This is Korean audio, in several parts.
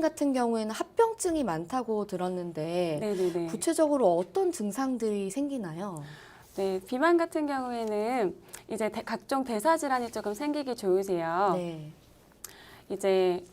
같은 경우에는 합병증이 많다고 들었는데 네네네. 구체적으로 어떤 증상들이 생기나요? 네, 비만 같은 경우에는 이제 대- 각종 대사 질환이 조금 생기기 좋으세요. 네. 이제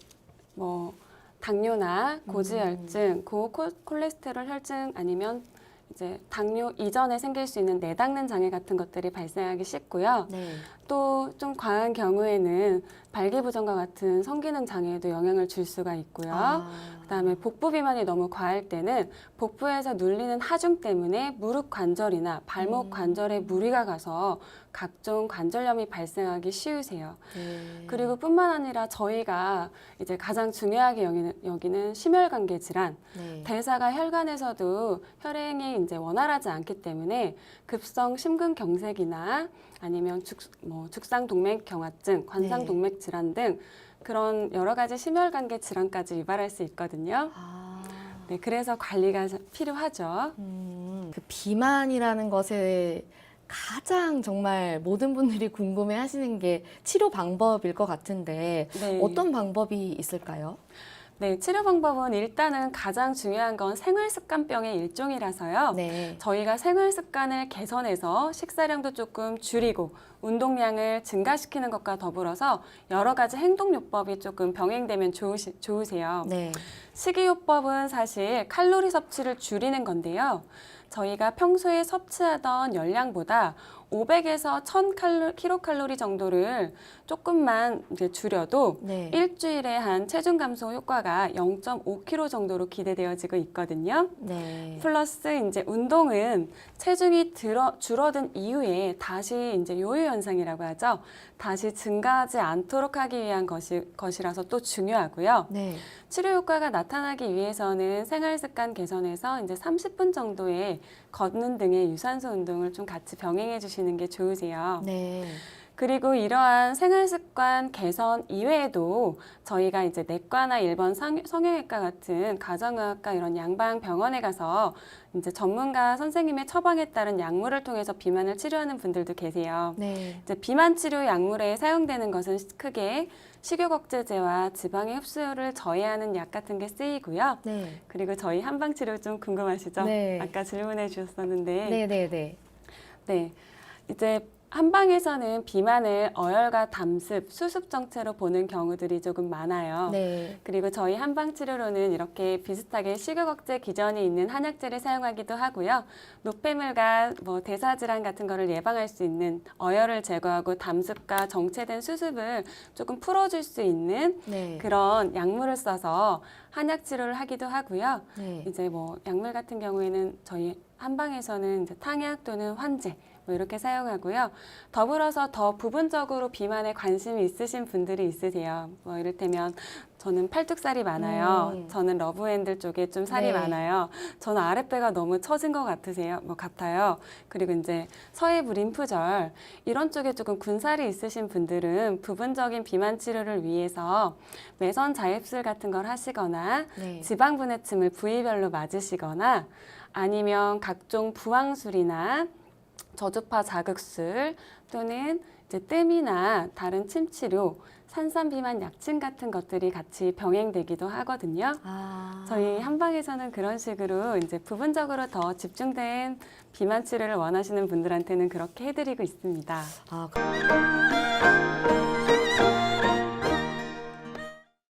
뭐 당뇨나 음. 고지혈증, 고콜레스테롤 혈증 아니면 이제 당뇨 이전에 생길 수 있는 내닦는 장애 같은 것들이 발생하기 쉽고요. 네. 또 좀 과한 경우에는 발기부전과 같은 성기능 장애에도 영향을 줄 수가 있고요. 아. 그다음에 복부 비만이 너무 과할 때는 복부에서 눌리는 하중 때문에 무릎 관절이나 발목 음. 관절에 무리가 가서 각종 관절염이 발생하기 쉬우세요. 네. 그리고 뿐만 아니라 저희가 이제 가장 중요하게 여기는, 여기는 심혈관계 질환, 네. 대사가 혈관에서도 혈행이 이제 원활하지 않기 때문에 급성 심근경색이나 아니면 죽, 뭐 죽상동맥경화증, 관상동맥 질환 등 그런 여러 가지 심혈관계 질환까지 유발할 수 있거든요. 아. 네, 그래서 관리가 필요하죠. 음, 그 비만이라는 것에 가장 정말 모든 분들이 궁금해 하시는 게 치료 방법일 것 같은데 네. 어떤 방법이 있을까요? 네, 치료 방법은 일단은 가장 중요한 건 생활 습관병의 일종이라서요. 네. 저희가 생활 습관을 개선해서 식사량도 조금 줄이고 운동량을 증가시키는 것과 더불어서 여러 가지 행동요법이 조금 병행되면 좋으시, 좋으세요. 네. 식이요법은 사실 칼로리 섭취를 줄이는 건데요. 저희가 평소에 섭취하던 열량보다 500에서 1000 킬로칼로리 정도를 조금만 이제 줄여도 네. 일주일에 한 체중 감소 효과가 0.5kg 정도로 기대되어지고 있거든요. 네. 플러스 이제 운동은 체중이 들어, 줄어든 이후에 다시 이제 요요 현상이라고 하죠. 다시 증가하지 않도록 하기 위한 것이, 것이라서 또 중요하고요. 네. 치료 효과가 나타나기 위해서는 생활 습관 개선에서 이제 30분 정도의 걷는 등의 유산소 운동을 좀 같이 병행해 주시 는 게 좋으세요. 네. 그리고 이러한 생활 습관 개선 이외에도 저희가 이제 내과나 일본 성- 성형외과 같은 가정의학과 이런 양방 병원에 가서 이제 전문가 선생님의 처방에 따른 약물을 통해서 비만을 치료하는 분들도 계세요. 네. 이제 비만 치료 약물에 사용되는 것은 크게 식욕 억제제와 지방의 흡수를 저해하는 약 같은 게 쓰이고요. 네. 그리고 저희 한방 치료 좀 궁금하시죠? 네. 아까 질문해 주셨었는데 네. 네. 네. 네. 이제 한방에서는 비만을 어혈과 담습, 수습 정체로 보는 경우들이 조금 많아요. 네. 그리고 저희 한방 치료로는 이렇게 비슷하게 식욕 억제 기전이 있는 한약제를 사용하기도 하고요. 노폐물과 뭐 대사 질환 같은 거를 예방할 수 있는 어혈을 제거하고 담습과 정체된 수습을 조금 풀어 줄 수 있는 네. 그런 약물을 써서 한약 치료를 하기도 하고요. 네. 이제 뭐 약물 같은 경우에는 저희 한방에서는 이제 탕약 또는 환제 뭐 이렇게 사용하고요. 더불어서 더 부분적으로 비만에 관심이 있으신 분들이 있으세요. 뭐 이를테면 저는 팔뚝살이 많아요. 음. 저는 러브핸들 쪽에 좀 살이 네. 많아요. 저는 아랫배가 너무 처진 것 같으세요. 뭐 같아요. 그리고 이제 서해부 림프절 이런 쪽에 조금 군살이 있으신 분들은 부분적인 비만 치료를 위해서 매선 자입술 같은 걸 하시거나 네. 지방 분해침을 부위별로 맞으시거나 아니면 각종 부항술이나 저주파 자극술 또는 이제 뜸이나 다른 침 치료, 산삼 비만 약침 같은 것들이 같이 병행되기도 하거든요. 아. 저희 한방에서는 그런 식으로 이제 부분적으로 더 집중된 비만 치료를 원하시는 분들한테는 그렇게 해드리고 있습니다. 아, 그-